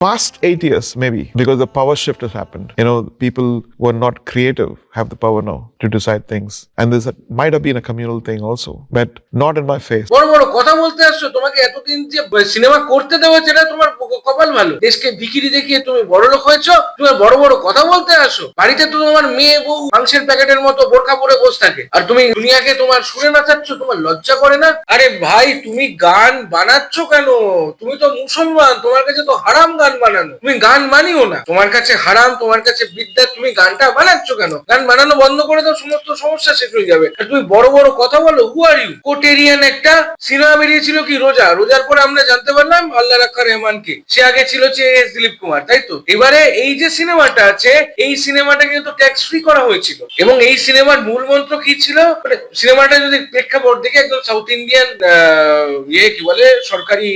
Past eight years, maybe, because the power shift has happened. You know, people who are not creative have the power now to decide things. And this might have been a communal thing also, but not in my face. বড় বড় কথা বলতে আসছো তোমাকে এতদিন যে cinema করতে দেওয়া এটা তোমার কপাল ভালো দেশকে বিক্রি দেখিয়ে তুমি বড় লোক হয়েছো তুমি বড় বড় কথা বলতে আসো বাড়িতে তো তোমার মেয়ে বউ মাংসের প্যাকেটের মতো বোরখা পরে বসে থাকে আর তুমি দুনিয়াকে তোমার সুরে নাচাচ্ছ তোমার লজ্জা করে না আরে ভাই তুমি গান বানাচ্ছ কেন তুমি তো মুসলমান তোমার কাছে তো হারাম গান বানানো। তুমি গান মানিও না। তোমার কাছে হারাম, তোমার কাছে বিদ্যা, তুমি গানটা বানাচ্ছ কেন? গান বানানো বন্ধ করে দাও, সমস্ত সমস্যা শেষ হয়ে যাবে। আর তুমি বড় বড় কথা বলো হু আর ইউ কোটেরিয়ান একটা সিনেমা বেরিয়েছিল কি, রোজা? রোজার পরে আমরা জানতে পারলাম, আল্লাহ রাখা রহমানকে। সে আগে ছিল হচ্ছে এস দিলীপ কুমার, তাই তো? এবারে এই যে সিনেমাটা আছে, এই সিনেমাটা কিন্তু ট্যাক্স ফ্রি করা হয়েছিল। এবং এই সিনেমার মূল মন্ত্র কি ছিল? মানে সিনেমাটা যদি প্রেক্ষাপট দেখে একদম সাউথ ইন্ডিয়ান ইয়ে কি বলে, সরকারি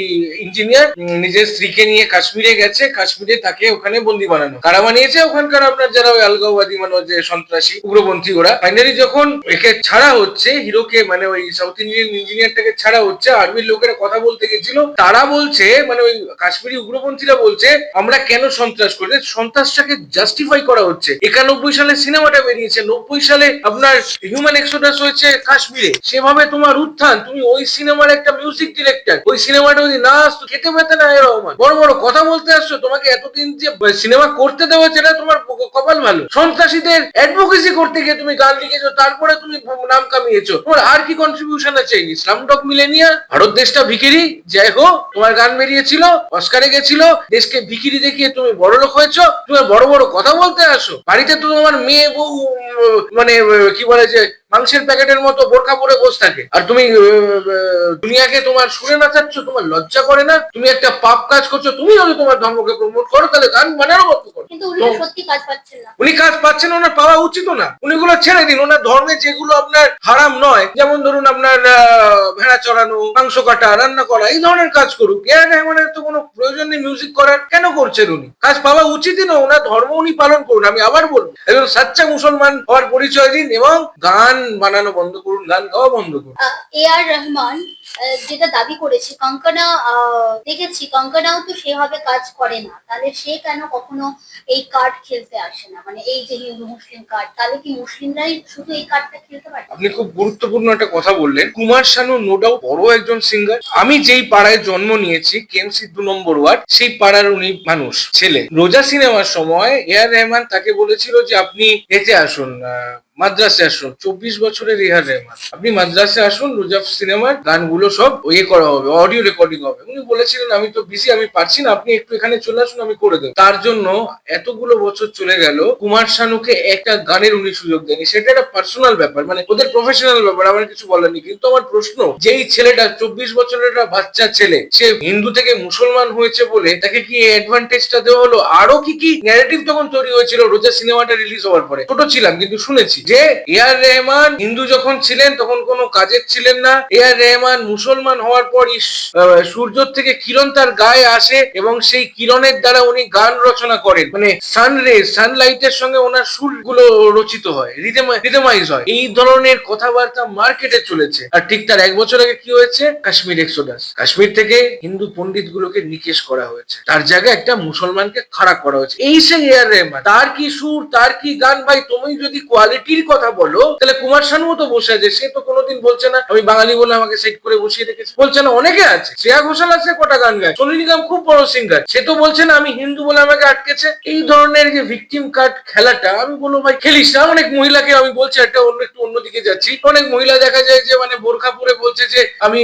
ইঞ্জিনিয়ার নিজের স্ত্রীকে নিয়ে কাশ্মীরে গেছে, কাশ্মীরে তাকে ওখানে বন্দি বানানো। কারা বানিয়েছে? ওখানকার আপনার যারা ওই আলগাওবাদী মানে যে সন্ত্রাসী উগ্রপন্থী ওরা। ফাইনালি যখন একে ছাড়া হচ্ছে, হিরোকে মানে ওই সাউথ ইন্ডিয়ান ইঞ্জিনিয়ারটাকে ছাড়া হচ্ছে আর্মির লোকেরা কথা বলতে গেছিল, তারা বলছে মানে ওই কাশ্মীরি উগ্রপন্থীরা বলছে, আমরা কেন সন্ত্রাস করি? সন্ত্রাসটাকে জাস্টিফাই করা হচ্ছে। একানব্বই সালে সিনেমাটা বেরিয়েছে, নব্বই সালে আপনার হিউম্যান এক্সোডাস হয়েছে কাশ্মীরে। সেভাবে তোমার উত্থান, তুমি ওই সিনেমার একটা মিউজিক ডিরেক্টর ওই সিনেমাটা যদি না আসতো, খেতে পেতে না রহমান। বড় বড় কথা বলতে আসছো, তোমাকে এতদিন যে সিনেমা করতে দেওয়া এটা তোমার কপাল ভালো। সন্ত্রাসীদের অ্যাডভোকেসি করতে গিয়ে তুমি গান লিখেছো, তারপরে তুমি নাম কামিয়েছো। তোমার আর কি কন্ট্রিবিউশন আছে? ইসলাম ডক মিলেনিয়া ভারত দেশটা ভিকিরি। যাই হোক, তোমার গান বেরিয়েছিল, অস্কারে গেছিল। দেশকে ভিকিরি দেখিয়ে তুমি বড় লোক হয়েছো, তুমি বড় বড় কথা বলতে আসো। বাড়িতে তো তোমার মেয়ে বউ মানে কি বলে যে মাংসের প্যাকেটের মতো বোরখা পরে বসে থাকে। আর তুমি দুনিয়াকে তোমার সুরে নাচাচ্ছ তোমার লজ্জা করে না? তুমি একটা পাপ কাজ করছ তুমি যদি তোমার ধর্মকে প্রমোট করো তাহলে গান বানানো মতো করো। উনি কাজ পাচ্ছেন না। ওনার পাওয়া উচিত না। উনি গুলো ছেড়ে দিন ওনার ধর্মে যেগুলো আপনার হারাম নয় যেমন ধরুন আপনার ভেড়া চড়ানো মাংস কাটা রান্না করা এই ধরনের কাজ করুক। এর রহমানের তো কোনো মিউজিক করার কেন করছেন উনি? কাজ পাওয়া উচিতই না ওনার ধর্ম উনি পালন করুন আমি আবার বলব। একজন সাচ্চা মুসলমান হওয়ার পরিচয় দিন এবং গান বানানো বন্ধ করুন গান গাওয়া বন্ধ করুন। এ আর রহমান যেটা দাবি করেছে কঙ্কনা দেখেছি কঙ্কনাও তো সেভাবে কাজ করে না। তাহলে সে কেন কখনো এই কার্ড খেলতে আসে না? মানে এই যে হিন্দু মুসলিম কার্ড তাহলে কি মুসলিমরাই শুধু এই কার্ডটা খেলতে পারে আপনি খুব গুরুত্বপূর্ণ একটা কথা বললেন। কুমার শানু নো ডাউট বড় একজন সিঙ্গার আমি যেই পাড়ায় জন্ম নিয়েছি কেএমসি দু নম্বর ওয়ার্ড সেই পাড়ার উনি মানুষ, ছেলে। রোজা সিনেমার সময় এ আর রহমান তাকে বলেছিল যে, আপনি হেঁটে আসুন মাদ্রাসে আসুন, চব্বিশ বছরের রেহার রহমান আপনি মাদ্রাসে আসুন রোজা সিনেমার গানগুলো সব ইয়ে করা হবে অডিও রেকর্ডিং হবে। উনি বলেছিলেন, আমি তো বিজি আমি পারছি না, আপনি একটু এখানে চলে আসুন, আমি করে দেবো। তার জন্য এতগুলো বছর চলে গেল, কুমার শানুকে একটা গানের উনি সুযোগ দেয়নি সেটা একটা পার্সোনাল ব্যাপার মানে ওদের প্রফেশনাল ব্যাপার, আমার কিছু বলার নেই। কিন্তু আমার প্রশ্ন, যেই ছেলেটা, চব্বিশ বছরের একটা বাচ্চা ছেলে, সে হিন্দু থেকে মুসলমান হয়েছে বলে তাকে কি অ্যাডভান্টেজটা দেওয়া হলো? আরও কি কি ন্যারেটিভ তখন তৈরি হয়েছিল, রোজা সিনেমাটা রিলিজ হওয়ার পরে? ছোট ছিলাম, কিন্তু শুনেছি। যে এ আর রহমান হিন্দু যখন ছিলেন, তখন কোনো কাজের ছিলেন না। এ আর রহমান মুসলমান হওয়ার পর সূর্য থেকে কিরণ তার গায়ে আসে এবং সেই কিরণের দ্বারা উনি গান রচনা করেন। মানে সানরে সানলাইটের সঙ্গে ওনার সুরগুলো রচিত হয় রিদমাইজ হয়। এই ধরনের কথাবার্তা মার্কেটে চলেছে। আর ঠিক তার এক বছর আগে কি হয়েছে? কাশ্মীর এক্সোডাস কাশ্মীর থেকে হিন্দু পণ্ডিত গুলোকে নিকেশ করা হয়েছে। তার জায়গায় একটা মুসলমানকে খাড়া করা হয়েছে। এই সেই এ আর রহমান তার কি সুর, তার কি গান? ভাই, তুমি যদি কোয়ালিটির কথা বলো, তাহলে কুমার শানুও তো বসে আছে, সে তো কোনোদিন বলছে না, আমি বাঙালি বলে আমাকে সেট করে বসিয়ে রেখেছে। বলছে না, অনেকে আছে, শ্রেয়া ঘোষাল আছে, কটা গান গায়। সোনু নিগম খুব বড় সিঙ্গার সে তো বলছে না, আমি হিন্দু বলে আমাকে আটকেছে। এই ধরনের যে ভিকটিম কার্ড খেলাটা, আমি বলব ভাই খেলিস না, অনেক মহিলাকে আমি বলছি, একটা অন্য, একটু অন্যদিকে যাচ্ছি। অনেক মহিলা দেখা যায় যে মানে বোরখা পরে বলছে যে, আমি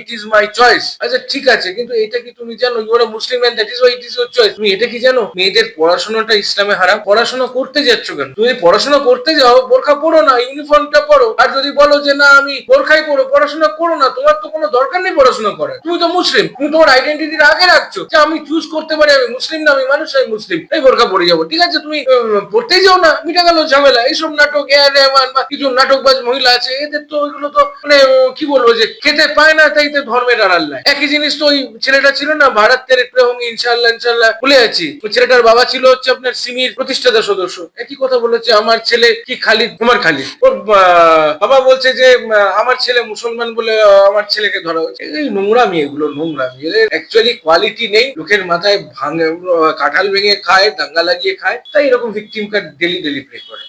ইট ইজ মাই চয়েস আচ্ছা ঠিক আছে, কিন্তু এটা কি তুমি জানো? You are Muslim man that is why it is your choice তুমি এটা কি জানো? মেয়েদের পড়াশোনাটা ইসলামে হারাম। পড়াশোনা করতে যাচ্ছ কেন? তুমি পড়াশোনা করতে যাও, বোরখা পড়ো না ইউনিফর্মটা পড়ো। আর যদি বলো যে না, আমি বোরখাই পড়ো, পড়াশোনা করো না, তোমার তো কোনো দরকার নেই পড়াশোনা করার। তুমি তো মুসলিম, তুমি তোমার আইডেন্টিটির আগে রাখছো যে আমি চুজ করতে পারি, আমি মুসলিম না, আমি মানুষ, আমি মুসলিম। এই বোরখা পড়ে যাব, ঠিক আছে? তুমি পড়তেই যাও না, মিটা গেল ঝামেলা। এইসব নাটক এ আর বা কিছু নাটকবাজ মহিলা আছে, এদের তো ওইগুলো তো মানে কি বলব যে, খেতে পায় না, তাই তো ধর্মের আড়াল নাই। একই জিনিস তো ওই ছেলেটা ছিল না ভারত তেরে প্রেম ইনশাল্লাহ ইনশাল্লাহ ভুলে আছি। ছেলেটার বাবা ছিল হচ্ছে আপনার সিমির প্রতিষ্ঠাতা সদস্য। একই কথা বলেছে, আমার ছেলে কি খালিদ কুমার খালিদ ওর বাবা বলছে যে আমার ছেলে মুসলমান বলে আমার ছেলেকে ধরা হয়েছে। এই নোংরামি এগুলো, নোংরামি। অ্যাকচুয়ালি কোয়ালিটি নেই। লোকের মাথায় ভাঙে কাঁঠাল ভেঙে খায়, দাঙ্গা লাগিয়ে খায়। তাই এরকম victim card daily daily play করে।